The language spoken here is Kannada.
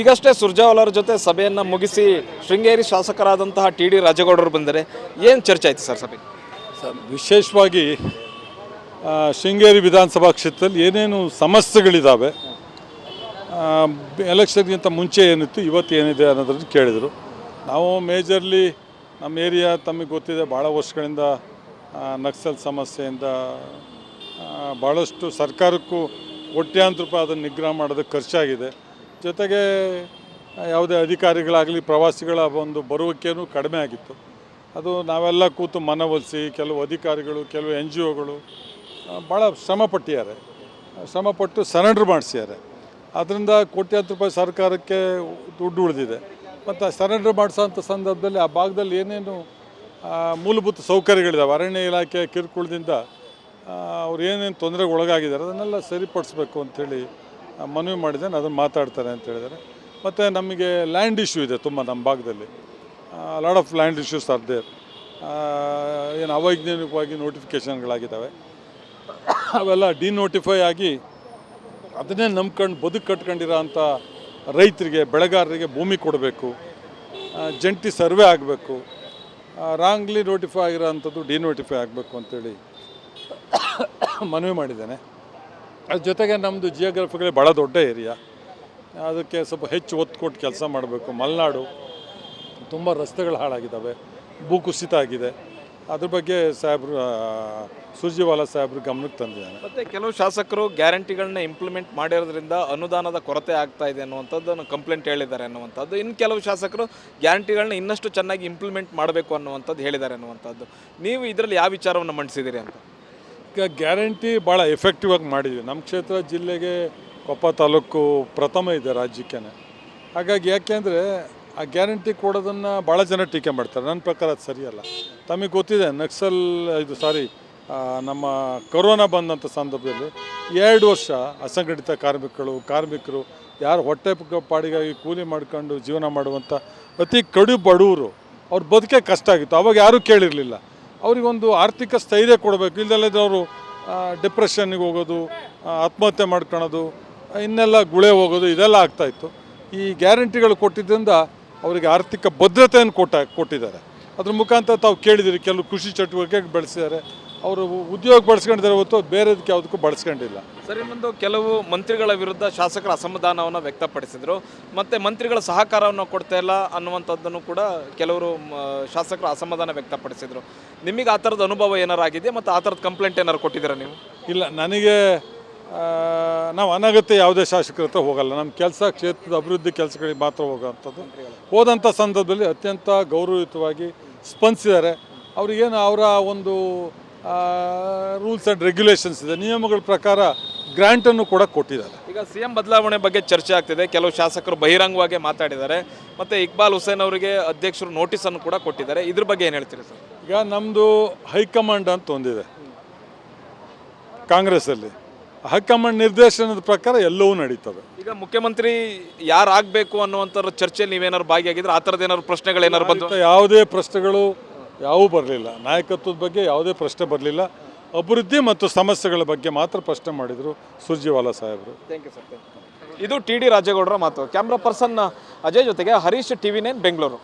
ಈಗಷ್ಟೇ ಸುರ್ಜಾವಾಲ ಜೊತೆ ಸಭೆಯನ್ನು ಮುಗಿಸಿ ಶೃಂಗೇರಿ ಶಾಸಕರಾದಂತಹ ಟಿ ಡಿ ರಾಜೇಗೌಡರು ಬಂದರೆ ಏನು ಚರ್ಚೆ ಆಯಿತು ಸರ್ ಸಭೆ? ಸರ್, ವಿಶೇಷವಾಗಿ ಶೃಂಗೇರಿ ವಿಧಾನಸಭಾ ಕ್ಷೇತ್ರದಲ್ಲಿ ಏನೇನು ಸಮಸ್ಯೆಗಳಿದ್ದಾವೆ ಎಲೆಕ್ಷನ್ಗಿಂತ ಮುಂಚೆ ಏನಿತ್ತು, ಇವತ್ತು ಏನಿದೆ ಅನ್ನೋದ್ರಲ್ಲಿ ಕೇಳಿದರು. ನಾವು ಮೇಜರ್ಲಿ ನಮ್ಮ ಏರಿಯಾ ತಮಗೆ ಗೊತ್ತಿದೆ, ಭಾಳ ವರ್ಷಗಳಿಂದ ನಕ್ಸಲ್ ಸಮಸ್ಯೆಯಿಂದ ಭಾಳಷ್ಟು ಸರ್ಕಾರಕ್ಕೂ ಕೋಟ್ಯಾಂತರ ರೂಪಾಯಿ ಅದನ್ನು ನಿಗ್ರಹ ಮಾಡೋದಕ್ಕೆ ಖರ್ಚಾಗಿದೆ. ಜೊತೆಗೆ ಯಾವುದೇ ಅಧಿಕಾರಿಗಳಾಗಲಿ ಪ್ರವಾಸಿಗಳ ಒಂದು ಬರುವಿಕೆಯೂ ಕಡಿಮೆ ಆಗಿತ್ತು. ಅದು ನಾವೆಲ್ಲ ಕೂತು ಮನವೊಲಿಸಿ ಕೆಲವು ಅಧಿಕಾರಿಗಳು ಕೆಲವು ಎನ್ ಜಿ ಒಗಳು ಭಾಳ ಶ್ರಮಪಟ್ಟಿದ್ದಾರೆ ಶ್ರಮಪಟ್ಟು ಸರೆಂಡರ್ ಮಾಡಿಸಿದ್ದಾರೆ. ಅದರಿಂದ ಕೋಟ್ಯಾಂತರ ರೂಪಾಯಿ ಸರ್ಕಾರಕ್ಕೆ ದುಡ್ಡು ಉಳಿದಿದೆ. ಮತ್ತು ಸರೆಂಡರ್ ಮಾಡಿಸೋಂಥ ಸಂದರ್ಭದಲ್ಲಿ ಆ ಭಾಗದಲ್ಲಿ ಏನೇನು ಮೂಲಭೂತ ಸೌಕರ್ಯಗಳಿದ್ದಾವೆ ಅರಣ್ಯ ಇಲಾಖೆ ಕಿರುಕುಳದಿಂದ ಅವ್ರು ಏನೇನು ತೊಂದರೆಗೆ ಒಳಗಾಗಿದ್ದಾರೆ ಅದನ್ನೆಲ್ಲ ಸರಿಪಡಿಸ್ಬೇಕು ಅಂಥೇಳಿ ಆ, ಮನವಿ ಮಾಡಿದ್ದೇನೆ, ಅದನ್ನು ಮಾತಾಡ್ತಾರೆ ಅಂತ ಹೇಳಿದ್ದಾರೆ. ಮತ್ತು ನಮಗೆ ಲ್ಯಾಂಡ್ ಇಶ್ಯೂ ಇದೆ ತುಂಬ ನಮ್ಮ ಭಾಗದಲ್ಲಿ. Lot of land issues are ಏನು ಅವೈಜ್ಞಾನಿಕವಾಗಿ ನೋಟಿಫಿಕೇಷನ್ಗಳಾಗಿದ್ದಾವೆ ಅವೆಲ್ಲ ಡಿನೋಟಿಫೈ ಆಗಿ ಅದನ್ನೇ ನಂಬ್ಕೊಂಡು ಬದುಕು ಕಟ್ಕೊಂಡಿರೋ ಅಂಥ ರೈತರಿಗೆ, ಬೆಳೆಗಾರರಿಗೆ ಭೂಮಿ ಕೊಡಬೇಕು ಜಂಟಿ ಸರ್ವೆ ಆಗಬೇಕು ರಾಂಗ್ಲಿ ನೋಟಿಫೈ ಆಗಿರೋ ಅಂಥದ್ದು ಡಿನೋಟಿಫೈ ಆಗಬೇಕು ಅಂತೇಳಿ ಮನವಿ ಮಾಡಿದ್ದೇನೆ. ಅದ್ರ ಜೊತೆಗೆ ನಮ್ಮದು ಜಿಯೋಗ್ರಫಿಕಲಿ ಭಾಳ ದೊಡ್ಡ ಏರಿಯಾ ಅದಕ್ಕೆ ಸ್ವಲ್ಪ ಹೆಚ್ಚು ಒತ್ತು ಕೊಟ್ಟು ಕೆಲಸ ಮಾಡಬೇಕು. ಮಲೆನಾಡು ತುಂಬ ರಸ್ತೆಗಳು ಹಾಳಾಗಿದ್ದಾವೆ ಭೂಕುಸಿತ ಆಗಿದೆ. ಅದ್ರ ಬಗ್ಗೆ ಸಾಹೇಬ್ರು ಸುರ್ಜಿವಾಲ ಸಾಹೇಬ್ರು ಗಮನಕ್ಕೆ ತಂದಿದ್ದಾನೆ ಮತ್ತೆ ಕೆಲವು ಶಾಸಕರು ಗ್ಯಾರಂಟಿಗಳನ್ನ ಇಂಪ್ಲಿಮೆಂಟ್ ಮಾಡಿರೋದ್ರಿಂದ ಅನುದಾನದ ಕೊರತೆ ಆಗ್ತಾ ಇದೆ ಅನ್ನುವಂಥದ್ದನ್ನು ಕಂಪ್ಲೇಂಟ್ ಹೇಳಿದ್ದಾರೆ ಅನ್ನುವಂಥದ್ದು. ಇನ್ನು ಕೆಲವು ಶಾಸಕರು ಗ್ಯಾರಂಟಿಗಳನ್ನ ಇನ್ನಷ್ಟು ಚೆನ್ನಾಗಿ ಇಂಪ್ಲಿಮೆಂಟ್ ಮಾಡಬೇಕು ಅನ್ನುವಂಥದ್ದು ಹೇಳಿದ್ದಾರೆ ಅನ್ನುವಂಥದ್ದು. ನೀವು ಇದರಲ್ಲಿ ಯಾವ ವಿಚಾರವನ್ನು ಮಂಡಿಸಿದ್ದೀರಿ ಅಂತ? ಗ್ಯಾರಂಟಿ ಭಾಳ ಎಫೆಕ್ಟಿವ್ ಆಗಿ ಮಾಡಿದ್ವಿ. ನಮ್ಮ ಕ್ಷೇತ್ರ ಜಿಲ್ಲೆಗೆ ಕೊಪ್ಪ ತಾಲೂಕು ಪ್ರಥಮ ಇದೆ ರಾಜ್ಯಕ್ಕೆ ಹಾಗಾಗಿ ಯಾಕೆಂದರೆ ಆ ಗ್ಯಾರಂಟಿ ಕೊಡೋದನ್ನು ಭಾಳ ಜನ ಟೀಕೆ ಮಾಡ್ತಾರೆ. ನನ್ನ ಪ್ರಕಾರ ಅದು ಸರಿಯಲ್ಲ. ತಮಗೆ ಗೊತ್ತಿದೆ, ನಕ್ಸಲ್ ಇದು ಸಾರಿ ನಮ್ಮ ಕೊರೋನಾ ಬಂದಂಥ ಸಂದರ್ಭದಲ್ಲಿ ಎರಡು ವರ್ಷ ಅಸಂಘಟಿತ ಕಾರ್ಮಿಕರು ಕಾರ್ಮಿಕರು ಯಾರು ಹೊಟ್ಟೆ ಪಾಡಿಗಾಗಿ ಕೂಲಿ ಮಾಡ್ಕೊಂಡು ಜೀವನ ಮಾಡುವಂಥ ಅತಿ ಕಡು ಬಡವರು ಅವ್ರ ಬದುಕೆ ಕಷ್ಟ ಆಗಿತ್ತು. ಅವಾಗ ಯಾರೂ ಕೇಳಿರಲಿಲ್ಲ. ಅವರಿಗೊಂದು ಆರ್ಥಿಕ ಸ್ಥೈರ್ಯ ಕೊಡಬೇಕು. ಇಲ್ದಲ್ಲದೆ ಅವರು ಡಿಪ್ರೆಷನ್ನಿಗೆ ಹೋಗೋದು ಆತ್ಮಹತ್ಯೆ ಮಾಡ್ಕೊಳೋದು, ಇನ್ನೆಲ್ಲ ಗುಳೆ ಹೋಗೋದು, ಇದೆಲ್ಲ ಆಗ್ತಾಯಿತ್ತು ಈ ಗ್ಯಾರಂಟಿಗಳು ಕೊಟ್ಟಿದ್ದರಿಂದ ಅವರಿಗೆ ಆರ್ಥಿಕ ಭದ್ರತೆಯನ್ನು ಕೊಟ್ಟ, ಕೊಟ್ಟಿದ್ದಾರೆ. ಅದ್ರ ಮುಖಾಂತರ ತಾವು ಕೇಳಿದಿರಿ, ಕೆಲವು ಕೃಷಿ ಚಟುವಟಿಕೆ ಬೆಳೆಸಿದ್ದಾರೆ. ಅವರು ಉದ್ಯೋಗ ಬಳಸ್ಕೊಂಡಿದ್ದಾರೆ ಹೊತ್ತು ಬೇರೆದಕ್ಕೆ ಯಾವುದಕ್ಕೂ ಬಳಸ್ಕೊಂಡಿಲ್ಲ ಸರ್ ಇನ್ನೊಂದು ಕೆಲವು ಮಂತ್ರಿಗಳ ವಿರುದ್ಧ ಶಾಸಕರ ಅಸಮಾಧಾನವನ್ನು ವ್ಯಕ್ತಪಡಿಸಿದರು. ಮತ್ತು ಮಂತ್ರಿಗಳ ಸಹಕಾರವನ್ನು ಕೊಡ್ತಾ ಇಲ್ಲ ಅನ್ನುವಂಥದ್ದನ್ನು ಕೂಡ ಕೆಲವರು ಶಾಸಕರು ಅಸಮಾಧಾನ ವ್ಯಕ್ತಪಡಿಸಿದರು. ನಿಮಗೆ ಆ ಥರದ ಅನುಭವ ಏನಾರು ಆಗಿದೆ ಮತ್ತು ಆ ಥರದ ಕಂಪ್ಲೇಂಟ್ ಏನಾರು ಕೊಟ್ಟಿದ್ದೀರಾ ನೀವು? ಇಲ್ಲ ನನಗೆ ನಾವು ಅನಗತ್ಯ ಯಾವುದೇ ಶಾಸಕರ ಹತ್ರ ಹೋಗಲ್ಲ. ನಮ್ಮ ಕೆಲಸ ಕ್ಷೇತ್ರದ ಅಭಿವೃದ್ಧಿ ಕೆಲಸಗಳಿಗೆ ಮಾತ್ರ ಹೋಗುವಂಥದ್ದು. ಹೋದಂಥ ಸಂದರ್ಭದಲ್ಲಿ ಅತ್ಯಂತ ಗೌರವಯುತವಾಗಿ ಸ್ಪಂದಿಸಿದ್ದಾರೆ. ಅವ್ರಿಗೇನು ಅವರ ಒಂದು ರೂಲ್ಸ್ ಆ್ಯಂಡ್ ರೆಗ್ಯುಲೇಷನ್ಸ್ ಇದೆ. ನಿಯಮಗಳ ಪ್ರಕಾರ ಗ್ರ್ಯಾಂಟನ್ನು ಕೂಡ ಕೊಟ್ಟಿದ್ದಾರೆ. ಈಗ ಸಿ ಎಂ ಬದಲಾವಣೆ ಬಗ್ಗೆ ಚರ್ಚೆ ಆಗ್ತಿದೆ. ಕೆಲವು ಶಾಸಕರು ಬಹಿರಂಗವಾಗಿ ಮಾತಾಡಿದ್ದಾರೆ. ಮತ್ತು ಇಕ್ಬಾಲ್ ಹುಸೇನ್ ಅವರಿಗೆ ಅಧ್ಯಕ್ಷರು ನೋಟಿಸನ್ನು ಕೂಡ ಕೊಟ್ಟಿದ್ದಾರೆ. ಇದ್ರ ಬಗ್ಗೆ ಏನು ಹೇಳ್ತೀರಿ ಸರ್? ಈಗ ನಮ್ಮದು ಹೈಕಮಾಂಡ್ ಅಂತ ಒಂದಿದೆ. ಕಾಂಗ್ರೆಸ್ಸಲ್ಲಿ. ಹೈಕಮಾಂಡ್ ನಿರ್ದೇಶನದ ಪ್ರಕಾರ ಎಲ್ಲವೂ ನಡೀತದೆ. ಈಗ ಮುಖ್ಯಮಂತ್ರಿ ಯಾರು ಆಗಬೇಕು ಅನ್ನುವಂಥ ಚರ್ಚೆಯಲ್ಲಿ ನೀವೇನಾದ್ರು ಭಾಗಿಯಾಗಿದ್ರೆ ಆ ಥರದ ಏನಾದ್ರು ಪ್ರಶ್ನೆಗಳು ಏನಾದ್ರು ಬಂದು ಯಾವುದೇ ಪ್ರಶ್ನೆಗಳು ಯಾವುವು ಬರಲಿಲ್ಲ. ನಾಯಕತ್ವದ ಬಗ್ಗೆ ಯಾವುದೇ ಪ್ರಶ್ನೆ ಬರಲಿಲ್ಲ. ಅಭಿವೃದ್ಧಿ ಮತ್ತು ಸಮಸ್ಯೆಗಳ ಬಗ್ಗೆ ಮಾತ್ರ ಪ್ರಶ್ನೆ ಮಾಡಿದರು ಸುರ್ಜಿವಾಲಾ ಸಾಹೇಬರು. ಥ್ಯಾಂಕ್ ಇದು ಟಿ ಡಿ ರಾಜೇಗೌಡರ ಮಾತು. ಕ್ಯಾಮ್ರಾ ಪರ್ಸನ್ ಅಜಯ್ ಜೊತೆಗೆ ಹರೀಶ್ ಟಿವಿ ನೈನ್ ಬೆಂಗಳೂರು.